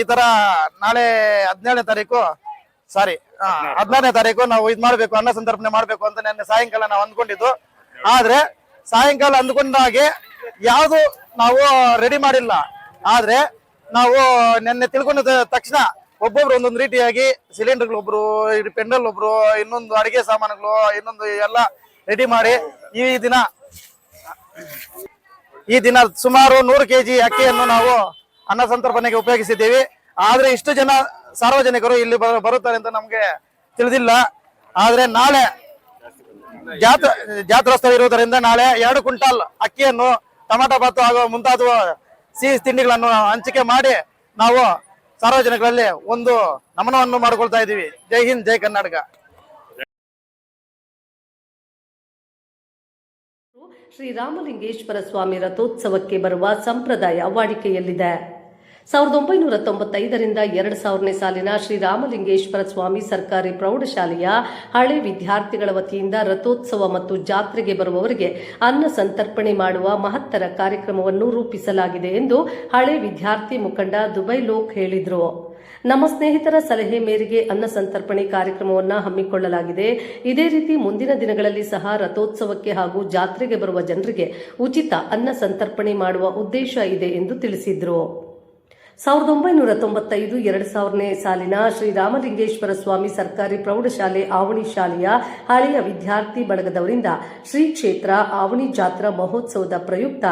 ಈ ತರ ನಾಳೆ ಹದಿನೇಳನೇ ತಾರೀಕು ಸಾರಿ ಹದಿನಾರನೇ ತಾರೀಕು ನಾವು ಇದ್ ಮಾಡ್ಬೇಕು ಅನ್ನ ಸಂತರ್ಪಣೆ ಮಾಡ್ಬೇಕು ಅಂತ ನೆನ್ನೆ ಸಾಯಂಕಾಲ ನಾವು ಅಂದ್ಕೊಂಡಿದ್ದು. ಆದ್ರೆ ಸಾಯಂಕಾಲ ಅಂದ್ಕೊಂಡಾಗೆ ಯಾವುದು ನಾವು ರೆಡಿ ಮಾಡಿಲ್ಲ. ಆದ್ರೆ ನಾವು ನಿನ್ನೆ ತಿಳ್ಕೊಂಡ ತಕ್ಷಣ ಒಬ್ಬೊಬ್ರು ಒಂದೊಂದು ರೀತಿಯಾಗಿ ಸಿಲಿಂಡರ್ಗಳು ಒಬ್ರು ಪೆಂಡಲ್ ಒಬ್ರು, ಇನ್ನೊಂದು ಅಡಿಗೆ ಸಾಮಾನುಗಳು, ಇನ್ನೊಂದು ಎಲ್ಲ ರೆಡಿ ಮಾಡಿ ಈ ದಿನ ಈ ದಿನ ಸುಮಾರು ನೂರು ಕೆಜಿ ಅಕ್ಕಿಯನ್ನು ನಾವು ಅನ್ನ ಸಂತರ್ಪಣೆಗೆ ಉಪಯೋಗಿಸಿದ್ದೀವಿ. ಆದ್ರೆ ಇಷ್ಟು ಜನ ಸಾರ್ವಜನಿಕರು ಇಲ್ಲಿ ಬರುತ್ತಾರೆ ಅಂತ ನಮ್ಗೆ ತಿಳಿದಿಲ್ಲ. ಆದ್ರೆ ನಾಳೆ ಜಾತ್ರಾ ಜಾತ್ರೋತ್ಸವ ಇರುವುದರಿಂದ ನಾಳೆ ಎರಡು ಕ್ವಿಂಟಾಲ್ ಅಕ್ಕಿಯನ್ನು ಟೊಮಾಟೊ ಭಾತು ಹಾಗೂ ಮುಂತಾದ ಸಿಹಿ ತಿಂಡಿಗಳನ್ನು ಹಂಚಿಕೆ ಮಾಡಿ ನಾವು ಸಾರ್ವಜನಿಕರಲ್ಲಿ ಒಂದು ನಮನವನ್ನು ಮಾಡಿಕೊಳ್ತಾ ಇದ್ದೀವಿ. ಜೈ ಹಿಂದ್, ಜೈ ಕರ್ನಾಟಕ. ಶ್ರೀರಾಮಲಿಂಗೇಶ್ವರ ಸ್ವಾಮಿ ರಥೋತ್ಸವಕ್ಕೆ ಬರುವ ಸಂಪ್ರದಾಯ ವಾಡಿಕೆಯಲ್ಲಿದೆ ಸಾವಿರದ ಒಂಬೈನೂರ ತೊಂಬತ್ತೈದರಿಂದ ಎರಡು ಸಾವಿರನೇ ಸಾಲಿನ ಶ್ರೀರಾಮಲಿಂಗೇಶ್ವರ ಸ್ವಾಮಿ ಸರ್ಕಾರಿ ಪ್ರೌಢಶಾಲೆಯ ಹಳೆ ವಿದ್ಯಾರ್ಥಿಗಳ ವತಿಯಿಂದ ರಥೋತ್ಸವ ಮತ್ತು ಜಾತ್ರೆಗೆ ಬರುವವರಿಗೆ ಅನ್ನ ಸಂತರ್ಪಣೆ ಮಾಡುವ ಮಹತ್ತರ ಕಾರ್ಯಕ್ರಮವನ್ನು ರೂಪಿಸಲಾಗಿದೆ ಎಂದು ಹಳೆ ವಿದ್ಯಾರ್ಥಿ ಮುಖಂಡ ದುಬೈ ಲೋಕ್ ಹೇಳಿದರು. ನಮ್ಮ ಸ್ನೇಹಿತರ ಸಲಹೆ ಮೇರೆಗೆ ಅನ್ನ ಸಂತರ್ಪಣೆ ಕಾರ್ಯಕ್ರಮವನ್ನು ಹಮ್ಮಿಕೊಳ್ಳಲಾಗಿದೆ. ಇದೇ ರೀತಿ ಮುಂದಿನ ದಿನಗಳಲ್ಲಿ ಸಹ ರಥೋತ್ಸವಕ್ಕೆ ಹಾಗೂ ಜಾತ್ರೆಗೆ ಬರುವ ಜನರಿಗೆ ಉಚಿತ ಅನ್ನ ಸಂತರ್ಪಣೆ ಮಾಡುವ ಉದ್ದೇಶ ಇದೆ ಎಂದು ತಿಳಿಸಿದರು. ಸಾವಿರದ ಒಂಬೈನೂರ ತೊಂಬತ್ತೈದು, ಎರಡು ಸಾವಿರನೇ ಸಾಲಿನ ಶ್ರೀರಾಮಲಿಂಗೇಶ್ವರ ಸ್ವಾಮಿ ಸರ್ಕಾರಿ ಪ್ರೌಢಶಾಲೆ ಆವಣಿ ಶಾಲೆಯ ಹಳೆಯ ವಿದ್ಯಾರ್ಥಿ ಬಳಗದವರಿಂದ ಶ್ರೀ ಕ್ಷೇತ್ರ ಆವಣಿ ಜಾತ್ರಾ ಮಹೋತ್ಸವದ ಪ್ರಯುಕ್ತ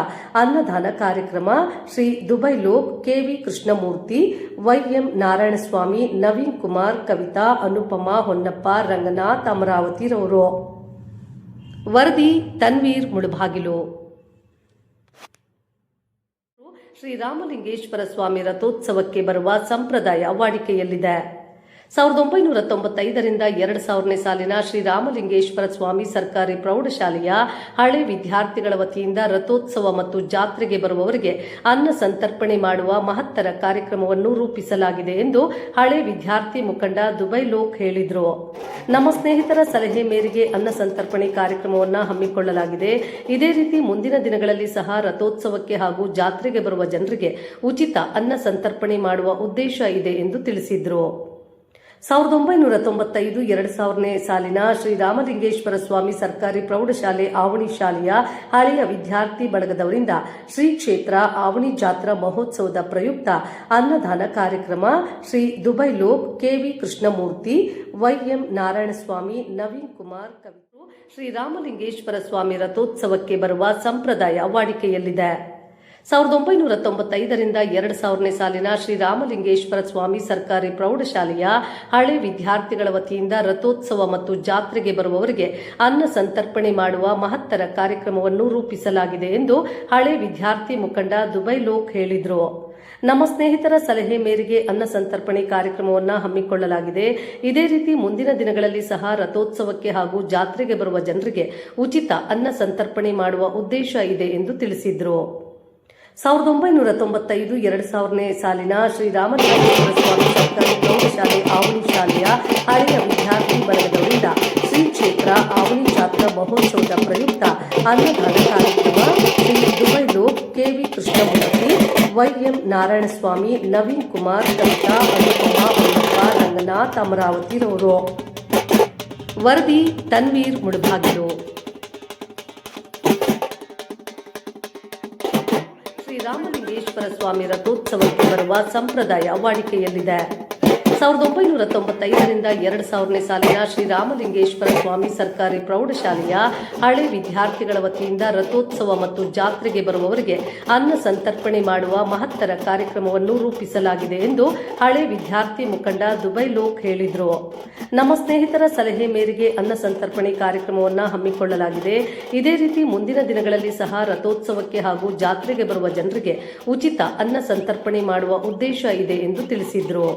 ಅನ್ನದಾನ ಕಾರ್ಯಕ್ರಮ ಶ್ರೀ ದುಬೈ ಲೋಕ್ ಕೆವಿ ಕೃಷ್ಣಮೂರ್ತಿ ವೈಎಂ ನಾರಾಯಣಸ್ವಾಮಿ, ನವೀನ್ ಕುಮಾರ್, ಕವಿತಾ, ಅನುಪಮಾ, ಹೊನ್ನಪ್ಪ, ರಂಗನಾಥ್ ಅಮರಾವತಿರವರು ವರದಿ, ತನ್ವೀರ್ ಮುಳಬಾಗಿಲು. ಶ್ರೀರಾಮಲಿಂಗೇಶ್ವರ ಸ್ವಾಮಿ ರಥೋತ್ಸವಕ್ಕೆ ಬರುವ ಸಂಪ್ರದಾಯ ವಾಡಿಕೆಯಲ್ಲಿದೆ. ಸಾವಿರದ ಒಂಬೈನೂರ ತೊಂಬತ್ತೈದರಿಂದ ಎರಡು ಸಾವಿರನೇ ಸಾಲಿನ ಶ್ರೀರಾಮಲಿಂಗೇಶ್ವರ ಸ್ವಾಮಿ ಸರ್ಕಾರಿ ಪ್ರೌಢಶಾಲೆಯ ಹಳೆ ವಿದ್ಯಾರ್ಥಿಗಳ ವತಿಯಿಂದ ರಥೋತ್ಸವ ಮತ್ತು ಜಾತ್ರೆಗೆ ಬರುವವರಿಗೆ ಅನ್ನ ಸಂತರ್ಪಣೆ ಮಾಡುವ ಮಹತ್ತರ ಕಾರ್ಯಕ್ರಮವನ್ನು ರೂಪಿಸಲಾಗಿದೆ ಎಂದು ಹಳೆ ವಿದ್ಯಾರ್ಥಿ ಮುಖಂಡ ದುಬೈ ಲೋಕ್ ಹೇಳಿದರು. ನಮ್ಮ ಸ್ನೇಹಿತರ ಸಲಹೆ ಮೇರೆಗೆ ಅನ್ನ ಸಂತರ್ಪಣೆ ಕಾರ್ಯಕ್ರಮವನ್ನು ಹಮ್ಮಿಕೊಳ್ಳಲಾಗಿದೆ. ಇದೇ ರೀತಿ ಮುಂದಿನ ದಿನಗಳಲ್ಲಿ ಸಹ ರಥೋತ್ಸವಕ್ಕೆ ಹಾಗೂ ಜಾತ್ರೆಗೆ ಬರುವ ಜನರಿಗೆ ಉಚಿತ ಅನ್ನ ಸಂತರ್ಪಣೆ ಮಾಡುವ ಉದ್ದೇಶ ಇದೆ ಎಂದು ತಿಳಿಸಿದರು. ಸಾವಿರದ ಒಂಬೈನೂರ ತೊಂಬತ್ತೈದು, ಎರಡು ಸಾವಿರನೇ ಸಾಲಿನ ಶ್ರೀರಾಮಲಿಂಗೇಶ್ವರ ಸ್ವಾಮಿ ಸರ್ಕಾರಿ ಪ್ರೌಢಶಾಲೆ ಆವಣಿ ಶಾಲೆಯ ಹಳೆಯ ವಿದ್ಯಾರ್ಥಿ ಬಳಗದವರಿಂದ ಶ್ರೀ ಕ್ಷೇತ್ರ ಆವಣಿ ಜಾತ್ರಾ ಮಹೋತ್ಸವದ ಪ್ರಯುಕ್ತ ಅನ್ನದಾನ ಕಾರ್ಯಕ್ರಮ ಶ್ರೀ ದುಬೈ ಲೋಕ್ ಕೆವಿ ಕೃಷ್ಣಮೂರ್ತಿ ವೈಎಂ ನಾರಾಯಣಸ್ವಾಮಿ, ನವೀನ್ ಕುಮಾರ್ ಕವಿತು ಶ್ರೀರಾಮಲಿಂಗೇಶ್ವರ ಸ್ವಾಮಿ ರಥೋತ್ಸವಕ್ಕೆ ಬರುವ ಸಂಪ್ರದಾಯ ವಾಡಿಕೆಯಲ್ಲಿದೆ. ಸಾವಿರದ ಒಂಬೈನೂರ ತೊಂಬತ್ತೈದರಿಂದ ಎರಡು ಸಾವಿರನೇ ಸಾಲಿನ ಶ್ರೀರಾಮಲಿಂಗೇಶ್ವರ ಸ್ವಾಮಿ ಸರ್ಕಾರಿ ಪ್ರೌಢಶಾಲೆಯ ಹಳೆ ವಿದ್ಯಾರ್ಥಿಗಳ ವತಿಯಿಂದ ರಥೋತ್ಸವ ಮತ್ತು ಜಾತ್ರೆಗೆ ಬರುವವರಿಗೆ ಅನ್ನ ಸಂತರ್ಪಣೆ ಮಾಡುವ ಮಹತ್ತರ ಕಾರ್ಯಕ್ರಮವನ್ನು ರೂಪಿಸಲಾಗಿದೆ ಎಂದು ಹಳೆ ವಿದ್ಯಾರ್ಥಿ ಮುಖಂಡ ದುಬೈ ಲೋಕ್ ಹೇಳಿದರು. ನಮ್ಮ ಸ್ನೇಹಿತರ ಸಲಹೆ ಮೇರೆಗೆ ಅನ್ನ ಸಂತರ್ಪಣೆ ಕಾರ್ಯಕ್ರಮವನ್ನು ಹಮ್ಮಿಕೊಳ್ಳಲಾಗಿದೆ. ಇದೇ ರೀತಿ ಮುಂದಿನ ದಿನಗಳಲ್ಲಿ ಸಹ ರಥೋತ್ಸವಕ್ಕೆ ಹಾಗೂ ಜಾತ್ರೆಗೆ ಬರುವ ಜನರಿಗೆ ಉಚಿತ ಅನ್ನ ಸಂತರ್ಪಣೆ ಮಾಡುವ ಉದ್ದೇಶ ಇದೆ ಎಂದು ತಿಳಿಸಿದರು. ಸಾವಿರದ ಒಂಬೈನೂರ ತೊಂಬತ್ತೈದು, ಎರಡು ಸಾವಿರನೇ ಸಾಲಿನ ಶ್ರೀರಾಮಚಂದ್ರೇಶ್ವರ ಸ್ವಾಮಿ ಸರ್ಕಾರಿ ಪ್ರೌಢಶಾಲೆ ಆವಳಿ ಶಾಲೆಯ ಹಳೆಯ ವಿದ್ಯಾರ್ಥಿ ಬಳಗದವರಿಂದ ಶ್ರೀ ಕ್ಷೇತ್ರ ಆವಳಿ ಜಾತ್ರಾ ಮಹೋತ್ಸವದ ಪ್ರಯುಕ್ತ ಅನ್ನದಾನ ಕಾರ್ಯಕ್ರಮ ಶ್ರೀ ದುಬೈಲು ಕೆವಿ ಕೃಷ್ಣಮೂರ್ತಿ ವೈಎಂ ನಾರಾಯಣಸ್ವಾಮಿ, ನವೀನ್ ಕುಮಾರ್, ಕವಿತಾ, ಅನುಪಮ ಅಯ್ಯಪ್ಪ ರಂಗನಾಥ್ ಅಮರಾವತಿರವರು ವರದಿ, ತನ್ವೀರ್ ಮುಳಬಾಗಿಲು ಶ್ರೀರಾಮಲಿಂಗೇಶ್ವರ ಸ್ವಾಮಿ ರಥೋತ್ಸವಕ್ಕೆ ಬರುವ ಸಂಪ್ರದಾಯ ವಾಡಿಕೆಯಲ್ಲಿದೆ. ಸಾವಿರದ ಒಂಬೈನೂರ ತೊಂಬತ್ತೈದರಿಂದ ಎರಡು ಸಾವಿರನೇ ಸಾಲಿನ ಶ್ರೀರಾಮಲಿಂಗೇಶ್ವರ ಸ್ವಾಮಿ ಸರ್ಕಾರಿ ಪ್ರೌಢಶಾಲೆಯ ಹಳೆ ವಿದ್ಯಾರ್ಥಿಗಳ ವತಿಯಿಂದ ರಥೋತ್ಸವ ಮತ್ತು ಜಾತ್ರೆಗೆ ಬರುವವರಿಗೆ ಅನ್ನ ಸಂತರ್ಪಣೆ ಮಾಡುವ ಮಹತ್ತರ ಕಾರ್ಯಕ್ರಮವನ್ನು ರೂಪಿಸಲಾಗಿದೆ ಎಂದು ಹಳೆ ವಿದ್ಯಾರ್ಥಿ ಮುಖಂಡ ದುಬೈ ಲೋಕ್ ಹೇಳಿದರು. ನಮ್ಮ ಸ್ನೇಹಿತರ ಸಲಹೆ ಮೇರೆಗೆ ಅನ್ನ ಸಂತರ್ಪಣೆ ಕಾರ್ಯಕ್ರಮವನ್ನು ಹಮ್ಮಿಕೊಳ್ಳಲಾಗಿದೆ. ಇದೇ ರೀತಿ ಮುಂದಿನ ದಿನಗಳಲ್ಲಿ ಸಹ ರಥೋತ್ಸವಕ್ಕೆ ಹಾಗೂ ಜಾತ್ರೆಗೆ ಬರುವ ಜನರಿಗೆ ಉಚಿತ ಅನ್ನ ಸಂತರ್ಪಣೆ ಮಾಡುವ ಉದ್ದೇಶ ಇದೆ ಎಂದು ತಿಳಿಸಿದರು.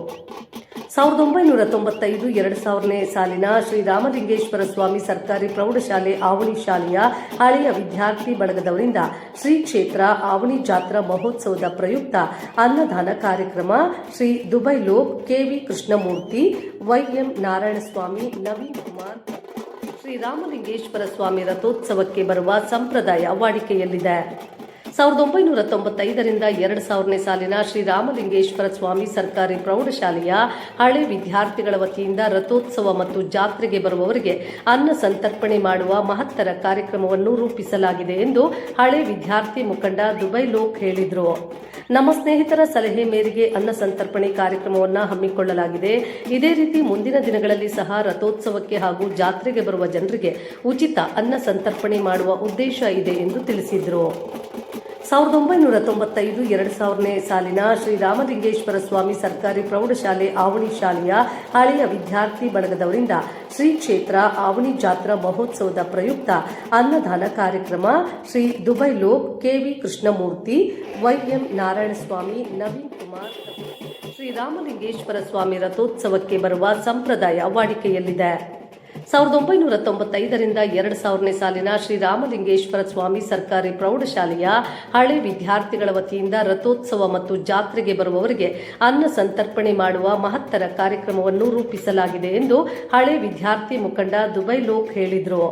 ಸಾವಿರದ ಒಂಬೈನೂರ ತೊಂಬತ್ತೈದು, ಎರಡು ಸಾವಿರನೇ ಸಾಲಿನ ಶ್ರೀರಾಮಲಿಂಗೇಶ್ವರ ಸ್ವಾಮಿ ಸರ್ಕಾರಿ ಪ್ರೌಢಶಾಲೆ ಆವಣಿ ಶಾಲೆಯ ಹಳೆಯ ವಿದ್ಯಾರ್ಥಿ ಬಳಗದವರಿಂದ ಶ್ರೀ ಕ್ಷೇತ್ರ ಆವಣಿ ಜಾತ್ರಾ ಮಹೋತ್ಸವದ ಪ್ರಯುಕ್ತ ಅನ್ನದಾನ ಕಾರ್ಯಕ್ರಮ ಶ್ರೀ ದುಬೈ ಲೋಕ್ ಕೆವಿ ಕೃಷ್ಣಮೂರ್ತಿ ವೈಎಂ ನಾರಾಯಣಸ್ವಾಮಿ, ನವೀನ್ ಕುಮಾರ್ ಶ್ರೀರಾಮಲಿಂಗೇಶ್ವರ ಸ್ವಾಮಿ ರಥೋತ್ಸವಕ್ಕೆ ಬರುವ ಸಂಪ್ರದಾಯ ವಾಡಿಕೆಯಲ್ಲಿದೆ. ಸಾವಿರದ ಒಂಬೈನೂರ ತೊಂಬತ್ತೈದರಿಂದ ಎರಡು ಸಾವಿರನೇ ಸಾಲಿನ ಶ್ರೀರಾಮಲಿಂಗೇಶ್ವರ ಸ್ವಾಮಿ ಸರ್ಕಾರಿ ಪ್ರೌಢಶಾಲೆಯ ಹಳೆ ವಿದ್ಯಾರ್ಥಿಗಳ ವತಿಯಿಂದ ರಥೋತ್ಸವ ಮತ್ತು ಜಾತ್ರೆಗೆ ಬರುವವರಿಗೆ ಅನ್ನ ಸಂತರ್ಪಣೆ ಮಾಡುವ ಮಹತ್ತರ ಕಾರ್ಯಕ್ರಮವನ್ನು ರೂಪಿಸಲಾಗಿದೆ ಎಂದು ಹಳೆ ವಿದ್ಯಾರ್ಥಿ ಮುಖಂಡ ದುಬೈ ಲೋಕ್ ಹೇಳಿದರು. ನಮ್ಮ ಸ್ನೇಹಿತರ ಸಲಹೆ ಮೇರೆಗೆ ಅನ್ನ ಸಂತರ್ಪಣೆ ಕಾರ್ಯಕ್ರಮವನ್ನು ಹಮ್ಮಿಕೊಳ್ಳಲಾಗಿದೆ. ಇದೇ ರೀತಿ ಮುಂದಿನ ದಿನಗಳಲ್ಲಿ ಸಹ ರಥೋತ್ಸವಕ್ಕೆ ಹಾಗೂ ಜಾತ್ರೆಗೆ ಬರುವ ಜನರಿಗೆ ಉಚಿತ ಅನ್ನ ಸಂತರ್ಪಣೆ ಮಾಡುವ ಉದ್ದೇಶ ಇದೆ ಎಂದು ತಿಳಿಸಿದರು. ಸಾವಿರದ ಒಂಬೈನೂರ ತೊಂಬತ್ತೈದು, ಎರಡು ಸಾವಿರನೇ ಸಾಲಿನ ಶ್ರೀರಾಮಲಿಂಗೇಶ್ವರ ಸ್ವಾಮಿ ಸರ್ಕಾರಿ ಪ್ರೌಢಶಾಲೆ ಆವಣಿ ಶಾಲೆಯ ಹಳೆಯ ವಿದ್ಯಾರ್ಥಿ ಬಳಗದವರಿಂದ ಶ್ರೀ ಕ್ಷೇತ್ರ ಆವಣಿ ಜಾತ್ರಾ ಮಹೋತ್ಸವದ ಪ್ರಯುಕ್ತ ಅನ್ನದಾನ ಕಾರ್ಯಕ್ರಮ Shri Dubai Lok K V Krishnamurthy Y M Narayanaswamy, Naveen Kumar Shriramalingeshwara Swamy ರಥೋತ್ಸವಕ್ಕೆ ಬರುವ ಸಂಪ್ರದಾಯ ವಾಡಿಕೆಯಲ್ಲಿದೆ. ಸಾವಿರದ ಒಂಬೈನೂರ ತೊಂಬತ್ತೈದರಿಂದ ಎರಡು ಸಾವಿರನೇ ಸಾಲಿನ ಶ್ರೀರಾಮಲಿಂಗೇಶ್ವರ ಸ್ವಾಮಿ ಸರ್ಕಾರಿ ಪ್ರೌಢಶಾಲೆಯ ಹಳೆ ವಿದ್ಯಾರ್ಥಿಗಳ ವತಿಯಿಂದ ರಥೋತ್ಸವ ಮತ್ತು ಜಾತ್ರೆಗೆ ಬರುವವರಿಗೆ ಅನ್ನ ಸಂತರ್ಪಣೆ ಮಾಡುವ ಮಹತ್ತರ ಕಾರ್ಯಕ್ರಮವನ್ನು ರೂಪಿಸಲಾಗಿದೆ ಎಂದು ಹಳೆ ವಿದ್ಯಾರ್ಥಿ ಮುಖಂಡ ದುಬೈ ಲೋಕ್ ಹೇಳಿದರು.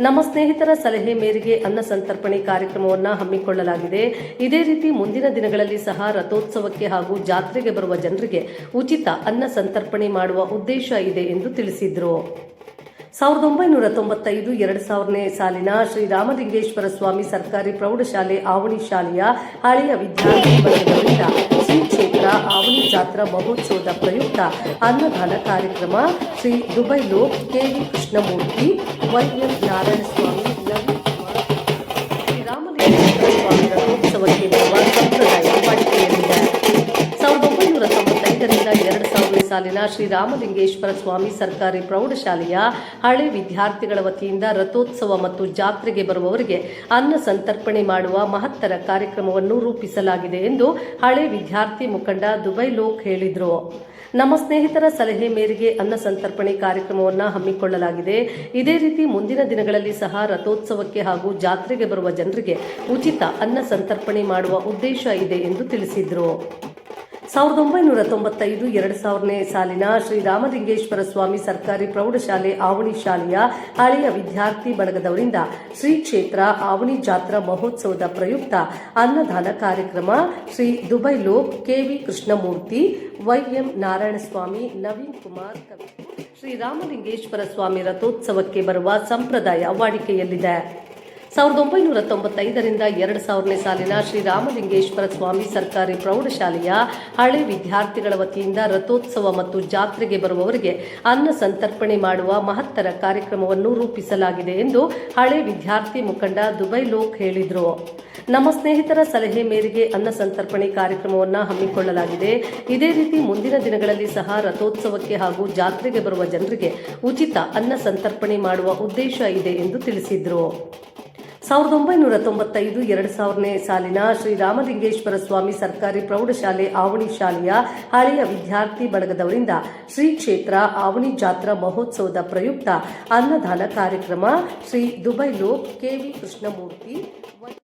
ನಮ್ಮ ಸ್ನೇಹಿತರ ಸಲಹೆ ಮೇರೆಗೆ ಅನ್ನ ಸಂತರ್ಪಣೆ ಕಾರ್ಯಕ್ರಮವನ್ನು ಹಮ್ಮಿಕೊಳ್ಳಲಾಗಿದೆ. ಇದೇ ರೀತಿ ಮುಂದಿನ ದಿನಗಳಲ್ಲಿ ಸಹ ರಥೋತ್ಸವಕ್ಕೆ ಹಾಗೂ ಜಾತ್ರೆಗೆ ಬರುವ ಜನರಿಗೆ ಉಚಿತ ಅನ್ನ ಸಂತರ್ಪಣೆ ಮಾಡುವ ಉದ್ದೇಶ ಇದೆ ಎಂದು ತಿಳಿಸಿದರು. ಸಾವಿರದ ಒಂಬೈನೂರ ತೊಂಬತ್ತೈದು, ಎರಡು ಸಾವಿರನೇ ಸಾಲಿನ ಶ್ರೀರಾಮಲಿಂಗೇಶ್ವರ ಸ್ವಾಮಿ ಸರ್ಕಾರಿ ಪ್ರೌಢಶಾಲೆ ಆವಣಿ ಶಾಲೆಯ ಹಳೆಯ ವಿದ್ಯಾರ್ಥಿಗಳಿಂದ ಶ್ರೀ ಕ್ಷೇತ್ರ ಆವಣಿ ಜಾತ್ರಾ ಮಹೋತ್ಸವದ ಪ್ರಯುಕ್ತ ಅನ್ನದಾನ ಕಾರ್ಯಕ್ರಮ Shri Dubai Lok K V Krishnamurthy, Y Y M Narayanaswamy ಸಾಲಿನ ಶ್ರೀರಾಮಲಿಂಗೇಶ್ವರ ಸ್ವಾಮಿ ಸರ್ಕಾರಿ ಪ್ರೌಢಶಾಲೆಯ ಹಳೆ ವಿದ್ಯಾರ್ಥಿಗಳ ವತಿಯಿಂದ ರಥೋತ್ಸವ ಮತ್ತು ಜಾತ್ರೆಗೆ ಬರುವವರಿಗೆ ಅನ್ನ ಸಂತರ್ಪಣೆ ಮಾಡುವ ಮಹತ್ತರ ಕಾರ್ಯಕ್ರಮವನ್ನು ರೂಪಿಸಲಾಗಿದೆ ಎಂದು ಹಳೆ ವಿದ್ಯಾರ್ಥಿ ಮುಖಂಡ ದುಬೈ ಲೋಕ್ ಹೇಳಿದರು. ನಮ್ಮ ಸ್ನೇಹಿತರ ಸಲಹೆ ಮೇರೆಗೆ ಅನ್ನ ಸಂತರ್ಪಣೆ ಕಾರ್ಯಕ್ರಮವನ್ನು ಹಮ್ಮಿಕೊಳ್ಳಲಾಗಿದೆ. ಇದೇ ರೀತಿ ಮುಂದಿನ ದಿನಗಳಲ್ಲಿ ಸಹ ರಥೋತ್ಸವಕ್ಕೆ ಹಾಗೂ ಜಾತ್ರೆಗೆ ಬರುವ ಜನರಿಗೆ ಉಚಿತ ಅನ್ನ ಸಂತರ್ಪಣೆ ಮಾಡುವ ಉದ್ದೇಶ ಇದೆ ಎಂದು ತಿಳಿಸಿದರು. ಸಾವಿರದ ಒಂಬೈನೂರ ತೊಂಬತ್ತೈದು, ಎರಡು ಸಾವಿರನೇ ಸಾಲಿನ ಶ್ರೀರಾಮಲಿಂಗೇಶ್ವರ ಸ್ವಾಮಿ ಸರ್ಕಾರಿ ಪ್ರೌಢಶಾಲೆ ಆವಣಿ ಶಾಲೆಯ ಹಳೆಯ ವಿದ್ಯಾರ್ಥಿ ಬಳಗದವರಿಂದ ಶ್ರೀ ಕ್ಷೇತ್ರ ಆವಣಿ ಜಾತ್ರಾ ಮಹೋತ್ಸವದ ಪ್ರಯುಕ್ತ ಅನ್ನದಾನ ಕಾರ್ಯಕ್ರಮ Shri Dubai Lok K V Krishnamurthy Y M Narayanaswamy, Naveen Kumar Shriramalingeshwara Swamy ರಥೋತ್ಸವಕ್ಕೆ ಬರುವ ಸಂಪ್ರದಾಯ ವಾಡಿಕೆಯಲ್ಲಿದೆ. ಸಾವಿರದ ಒಂಬೈನೂರ ತೊಂಬತ್ತೈದರಿಂದ ಎರಡು ಸಾವಿರನೇ ಸಾಲಿನ ಶ್ರೀರಾಮಲಿಂಗೇಶ್ವರ ಸ್ವಾಮಿ ಸರ್ಕಾರಿ ಪ್ರೌಢಶಾಲೆಯ ಹಳೆ ವಿದ್ಯಾರ್ಥಿಗಳ ವತಿಯಿಂದ ರಥೋತ್ಸವ ಮತ್ತು ಜಾತ್ರೆಗೆ ಬರುವವರಿಗೆ ಅನ್ನ ಸಂತರ್ಪಣೆ ಮಾಡುವ ಮಹತ್ತರ ಕಾರ್ಯಕ್ರಮವನ್ನು ರೂಪಿಸಲಾಗಿದೆ ಎಂದು ಹಳೆ ವಿದ್ಯಾರ್ಥಿ ಮುಖಂಡ ದುಬೈ ಲೋಕ್ ಹೇಳಿದರು. ನಮ್ಮ ಸ್ನೇಹಿತರ ಸಲಹೆ ಮೇರೆಗೆ ಅನ್ನ ಸಂತರ್ಪಣೆ ಕಾರ್ಯಕ್ರಮವನ್ನು ಹಮ್ಮಿಕೊಳ್ಳಲಾಗಿದೆ. ಇದೇ ರೀತಿ ಮುಂದಿನ ದಿನಗಳಲ್ಲಿ ಸಹ ರಥೋತ್ಸವಕ್ಕೆ ಹಾಗೂ ಜಾತ್ರೆಗೆ ಬರುವ ಜನರಿಗೆ ಉಚಿತ ಅನ್ನ ಸಂತರ್ಪಣೆ ಮಾಡುವ ಉದ್ದೇಶ ಇದೆ ಎಂದು ತಿಳಿಸಿದರು. ಸಾವಿರದ ಒಂಬೈನೂರ ತೊಂಬತ್ತೈದು, ಎರಡು ಸಾವಿರನೇ ಸಾಲಿನ ಶ್ರೀರಾಮಲಿಂಗೇಶ್ವರ ಸ್ವಾಮಿ ಸರ್ಕಾರಿ ಪ್ರೌಢಶಾಲೆ ಆವಣಿ ಶಾಲೆಯ ಹಳೆಯ ವಿದ್ಯಾರ್ಥಿ ಬಳಗದವರಿಂದ ಶ್ರೀ ಕ್ಷೇತ್ರ ಆವಣಿ ಜಾತ್ರಾ ಮಹೋತ್ಸವದ ಪ್ರಯುಕ್ತ ಅನ್ನದಾನ ಕಾರ್ಯಕ್ರಮ ಶ್ರೀ ದುಬೈ ಲೋಕ್ ಕೆವಿ ಕೃಷ್ಣಮೂರ್ತಿ